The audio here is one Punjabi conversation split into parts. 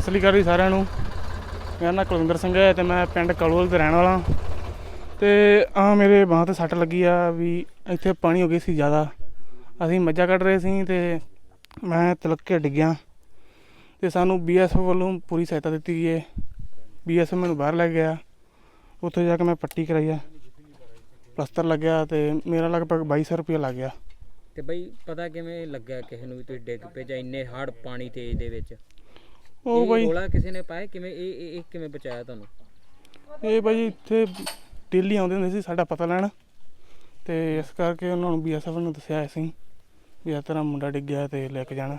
ਸਤਿ ਸ੍ਰੀ ਅਕਾਲ ਜੀ ਸਾਰਿਆਂ ਨੂੰ। ਮੇਰਾ ਨਾਮ ਕੁਲਵਿੰਦਰ ਸਿੰਘ ਹੈ ਤੇ ਮੈਂ ਪਿੰਡ ਕਲੋਲ ਦੇ ਰਹਿਣ ਵਾਲਾ। ਤੇ ਆ ਮੇਰੇ ਬਾਂਹ ਤੇ ਸੱਟ ਲੱਗੀ ਆ ਵੀ ਇੱਥੇ ਪਾਣੀ ਹੋ ਗਿਆ ਸੀ ਜ਼ਿਆਦਾ। ਅਸੀਂ ਮੱਝਾਂ ਕੱਢ ਰਹੇ ਸੀ ਤੇ ਮੈਂ ਤਿਲਕ ਕੇ ਡਿੱਗਿਆ। ਤੇ ਸਾਨੂੰ ਬੀਐਸਐਫ ਵੱਲੋਂ ਪੂਰੀ ਸਹਾਇਤਾ ਦਿੱਤੀ ਗਈ ਹੈ। ਬੀਐਸਐਫ ਮੈਨੂੰ ਬਾਹਰ ਲੈ ਗਿਆ। ਉੱਥੇ ਜਾ ਕੇ ਮੈਂ ਪੱਟੀ ਕਰਾਈ ਆ। ਪਲਸਤਰ ਲੱਗਿਆ ਤੇ ਮੇਰਾ ਲਗਭਗ 2200 ਰੁਪਏ ਲੱਗ ਗਿਆ। ਤੇ ਬਈ ਪਤਾ ਕਿਵੇਂ ਲੱਗਿਆ ਕਿਸੇ ਨੂੰ ਵੀ ਤੁਸੀਂ ਡਿੱਗ ਪਏ ਜਾਂ ਇੰਨੇ ਹਾਰਡ ਪਾਣੀ ਤੇਜ਼ ਦੇ ਵਿੱਚ? ਉਹ ਬਾਈ। ਰੋਲਾ ਕਿਸੇ ਨੇ ਪਾਇਆ? ਕਿਵੇਂ ਇਹ ਇਹ ਇਹ ਕਿਵੇਂ ਬਚਾਇਆ ਤੁਹਾਨੂੰ? ਇਹ ਬਾਈ ਇੱਥੇ ਡੇਲੀ ਆਉਂਦੇ ਹੁੰਦੇ ਸੀ ਸਾਡਾ ਪਤਾ ਲੈਣ। ਤੇ ਇਸ ਕਰਕੇ ਉਹਨਾਂ ਨੂੰ ਬੀਐਸਐਫ ਨੂੰ ਦੱਸਿਆ ਸੀ ਵੀ ਇਸ ਤਰ੍ਹਾਂ ਮੁੰਡਾ ਡਿੱਗਿਆ ਤੇ ਲੈ ਕੇ ਜਾਣਾ।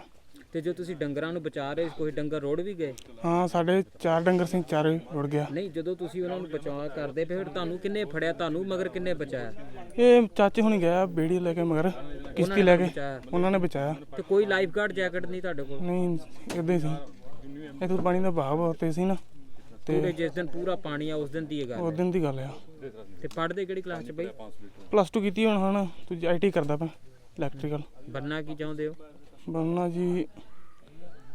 ਤੇ ਜੋ ਤੁਸੀਂ ਡੰਗਰਾਂ ਨੂੰ ਬਚਾ ਰਹੇ ਸੀ ਕੋਈ ਡੰਗਰ ਰੋੜ ਵੀ ਗਏ? ਹਾਂ ਸਾਡੇ ਚਾਰ ਡੰਗਰ ਸੀ ਚਾਰੇ ਰੁੜ ਗਿਆ। ਨਹੀਂ ਜਦੋਂ ਤੁਸੀਂ ਉਹਨਾਂ ਨੂੰ ਬਚਾਅ ਕਰਦੇ ਪਏ ਫਿਰ ਤੁਹਾਨੂੰ ਕਿੰਨੇ ਫੜਿਆ ਤੁਹਾਨੂੰ ਮਗਰ ਕਿੰਨੇ ਬਚਾਇਆ? ਇਹ ਚਾਚੇ ਹੁਣੀ ਗਿਆ ਬੇੜੀ ਲੈ ਕੇ ਮਗਰ ਕਿਸ਼ਤੀ ਲੈ ਕੇ। ਬਚਾਇਆ? ਉਹਨਾਂ ਨੇ ਬਚਾਇਆ। ਤੇ ਕੋਈ ਲਾਈਫ ਗਾਰਡ ਜੈਕਟ ਨਹੀਂ ਤੁਹਾਡੇ ਕੋਲ? ਨਹੀਂ ਇਦਾਂ ਹੀ ਸੀ। ਇੱਥੇ ਪਾਣੀ ਦਾ ਬਹਾਵ ਬਹੁਤ ਤੇਜ਼ ਸੀ ਨਾ। ਪੂਰੇ ਜਿਸ ਦਿਨ ਪੂਰਾ ਪਾਣੀ ਆ ਉਸ ਦਿਨ ਦੀ ਇਹ ਗੱਲ ਉਸ ਹੈ। ਦਿਨ ਦੀ ਗੱਲ ਆ। ਤੇ ਪੜ੍ਹਦੇ ਕਿਹੜੀ ਕਲਾਸ ਚ ਬਈ? ਪਲੱਸ 2 ਕੀਤੀ ਹੁਣ ਹੁਣ ਤੂੰ ਆਈਟੀ ਕਰਦਾ ਪਿਆ ਇਲੈਕਟ੍ਰੀਕਲ ਬੰਨਾ ਕੀ ਚਾਹੁੰਦੇ ਹੋ? ਬਣਨਾ ਜੀ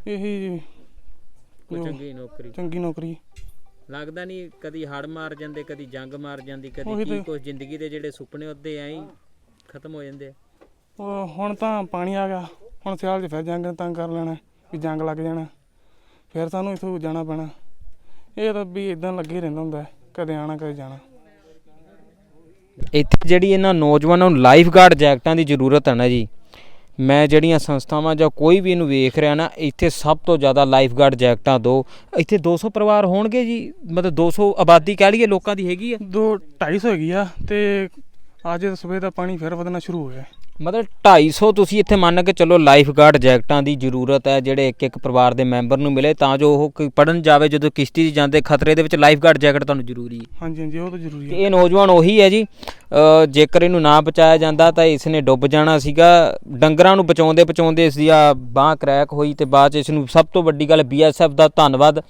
ਇਹੀ ਕੋਈ ਜੋ ਚੰਗੀ ਨੌਕਰੀ। ਚੰਗੀ ਨੌਕਰੀ। ਲੱਗਦਾ ਨਹੀਂ ਕਦੀ ਹੜ ਮਾਰ ਜਾਂਦੇ ਕਦੀ ਜੰਗ ਮਾਰ ਜਾਂਦੀ ਕਦੀ ਉਹੀ ਕੀ ਤੇ। ਕੁਝ ਜ਼ਿੰਦਗੀ ਦੇ ਜਿਹੜੇ ਸੁਪਨੇ ਉਹਦੇ ਐਂ ਹੀ ਖਤਮ ਹੋ ਜਾਂਦੇ ਆ। ਉਹ ਹੁਣ ਤਾਂ ਪਾਣੀ ਆ ਗਿਆ ਹੁਣ ਸਿਆਲ 'ਚ ਫਿਰ ਜੰਗ ਨੇ ਤੰਗ ਕਰ ਲੈਣਾ ਵੀ ਜੰਗ ਲੱਗ ਜਾਣਾ। ਫਿਰ ਸਾਨੂੰ ਇੱਥੋਂ ਜਾਣਾ ਪੈਣਾ। ਇਹ ਤਾਂ ਵੀ ਇਦਾਂ ਲੱਗੇ ਰਹਿੰਦਾ ਹੁੰਦਾ ਹੈ, ਕਦੇ ਆਣਾ ਕਦੇ ਜਾਣਾ। ਇੱਥੇ ਜਿਹੜੀ ਇਹਨਾਂ ਨੌਜਵਾਨਾਂ ਨੂੰ ਲਾਈਫ ਗਾਰਡ ਜੈਕਟਾਂ ਦੀ ਜ਼ਰੂਰਤ ਹੈ ਨਾ ਜੀ ਮੈਂ ਜਿਹੜੀਆਂ ਸੰਸਥਾਵਾਂ ਜਾਂ ਕੋਈ ਵੀ ਇਹਨੂੰ ਵੇਖ ਰਿਹਾ ਨਾ ਇੱਥੇ ਸਭ ਤੋਂ ਜ਼ਿਆਦਾ ਲਾਈਫ ਗਾਰਡ ਜੈਕਟਾਂ ਦੋ। ਇੱਥੇ 200 ਪਰਿਵਾਰ ਹੋਣਗੇ ਜੀ ਮਤਲਬ 200 ਆਬਾਦੀ ਕਹਿ ਲਈਏ ਲੋਕਾਂ ਦੀ ਹੈਗੀ ਆ। ਦੋ 250 ਹੈਗੀ ਆ ਤੇ ਅੱਜ ਸਵੇਰ ਦਾ ਪਾਣੀ ਫਿਰ ਵਧਣਾ ਸ਼ੁਰੂ ਹੋ ਗਿਆ। ਮਤਲਬ 250 ਤੁਸੀਂ ਇੱਥੇ ਮੰਨ ਕੇ ਚੱਲੋ ਲਾਈਫ ਗਾਰਡ ਜੈਕਟਾਂ ਦੀ ਜ਼ਰੂਰਤ ਹੈ ਜਿਹੜੇ ਇੱਕ ਇੱਕ ਪਰਿਵਾਰ ਦੇ ਮੈਂਬਰ ਨੂੰ ਮਿਲੇ ਤਾਂ ਜੋ ਉਹ ਕੋਈ ਪੜਨ ਜਾਵੇ ਜਦੋਂ ਕਿਸ਼ਤੀ 'ਚ ਜਾਂਦੇ ਖਤਰੇ ਦੇ ਵਿੱਚ ਲਾਈਫ ਗਾਰਡ ਜੈਕਟ ਤੁਹਾਨੂੰ ਜ਼ਰੂਰੀ ਹੈ। ਹਾਂਜੀ ਹਾਂਜੀ ਉਹ ਤਾਂ ਜ਼ਰੂਰੀ ਹੈ। ਇਹ ਨੌਜਵਾਨ ਉਹੀ ਹੈ ਜੀ ਜੇਕਰ ਇਹਨੂੰ ਨਾ ਬਚਾਇਆ ਜਾਂਦਾ ਤਾਂ ਇਸ ਨੇ ਡੁੱਬ ਜਾਣਾ ਸੀਗਾ। ਡੰਗਰਾਂ ਨੂੰ ਬਚਾਉਂਦੇ ਬਚਾਉਂਦੇ ਇਸ ਦੀ ਆ ਬਾਹ ਕਰੈਕ ਹੋਈ ਤੇ ਬਾਅਦ ਚ ਇਸ ਨੂੰ ਸਭ ਤੋਂ ਵੱਡੀ ਗੱਲ ਬੀਐਸਐਫ ਦਾ ਧੰਨਵਾਦ।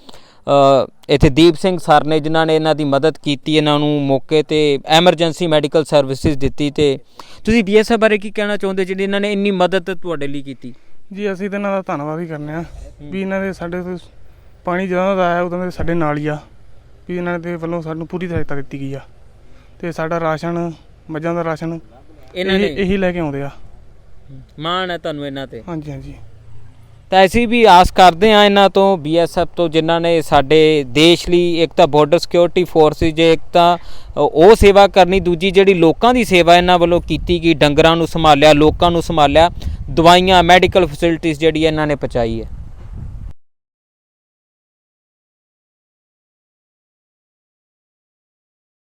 ਇੱਥੇ ਦੀਪ ਸਿੰਘ ਸਰ ਨੇ ਜਿਨ੍ਹਾਂ ਨੇ ਇਹਨਾਂ ਦੀ ਮਦਦ ਕੀਤੀ ਇਹਨਾਂ ਨੂੰ ਮੌਕੇ ਤੇ ਐਮਰਜੈਂਸੀ ਮੈਡੀਕਲ ਸਰਵਿਸਿਜ਼ ਦਿੱਤੀ ਤੇ ਤੁਸੀਂ ਬੀਐਸਐਫ ਬਾਰੇ ਕੀ ਕਹਿਣਾ ਚਾਹੁੰਦੇ ਜਿਹੜੇ ਇਹਨਾਂ ਨੇ ਇੰਨੀ ਮਦਦ ਤੁਹਾਡੇ ਲਈ ਕੀਤੀ? ਜੀ ਅਸੀਂ ਤਾਂ ਇਹਨਾਂ ਦਾ ਧੰਨਵਾਦ ਹੀ ਕਰਨੇ ਆ ਵੀ ਇਹਨਾਂ ਦੇ ਸਾਡੇ ਤੋਂ ਪਾਣੀ ਜਦੋਂ ਦਾ ਆਇਆ ਉਦੋਂ ਦੇ ਸਾਡੇ ਨਾਲ ਹੀ ਆ ਵੀ ਇਹਨਾਂ ਦੇ ਵੱਲੋਂ ਸਾਨੂੰ ਪੂਰੀ ਸਹਾਇਤਾ ਦਿੱਤੀ ਗਈ ਆ। ਤੇ ਸਾਡਾ ਰਾਸ਼ਨ ਮੱਝਾਂ ਦਾ ਰਾਸ਼ਨ ਇਹਨਾਂ ਇਹੀ- ਨੇ? ਇਹੀ ਲੈ ਕੇ ਆਉਂਦੇ ਆ। ਮਾਣ ਹੈ ਤੁਹਾਨੂੰ ਇਹਨਾਂ ਤੇ? ਹਾਂਜੀ ਹਾਂਜੀ। ਤਾਂ ਅਸੀਂ ਵੀ ਆਸ ਕਰਦੇ ਹਾਂ ਇਹਨਾਂ ਤੋਂ ਬੀਐਸਐਫ ਤੋਂ, ਜਿਨ੍ਹਾਂ ਨੇ ਸਾਡੇ ਦੇਸ਼ ਲਈ ਇੱਕ ਤਾਂ ਬਾਰਡਰ ਸਿਕਿਉਰਿਟੀ ਫੋਰਸਿਸ ਜੇ ਇੱਕ ਤਾਂ ਉਹ ਸੇਵਾ ਕਰਨੀ, ਦੂਜੀ ਜਿਹੜੀ ਲੋਕਾਂ ਦੀ ਸੇਵਾ ਇਹਨਾਂ ਵੱਲੋਂ ਕੀਤੀ ਗਈ, ਡੰਗਰਾਂ ਨੂੰ ਸੰਭਾਲਿਆ, ਲੋਕਾਂ ਨੂੰ ਸੰਭਾਲਿਆ, ਦਵਾਈਆਂ ਮੈਡੀਕਲ ਫੈਸਿਲਿਟੀਆਂ ਜਿਹੜੀ ਇਹਨਾਂ ਨੇ ਪਹੁੰਚਾਈ ਹੈ।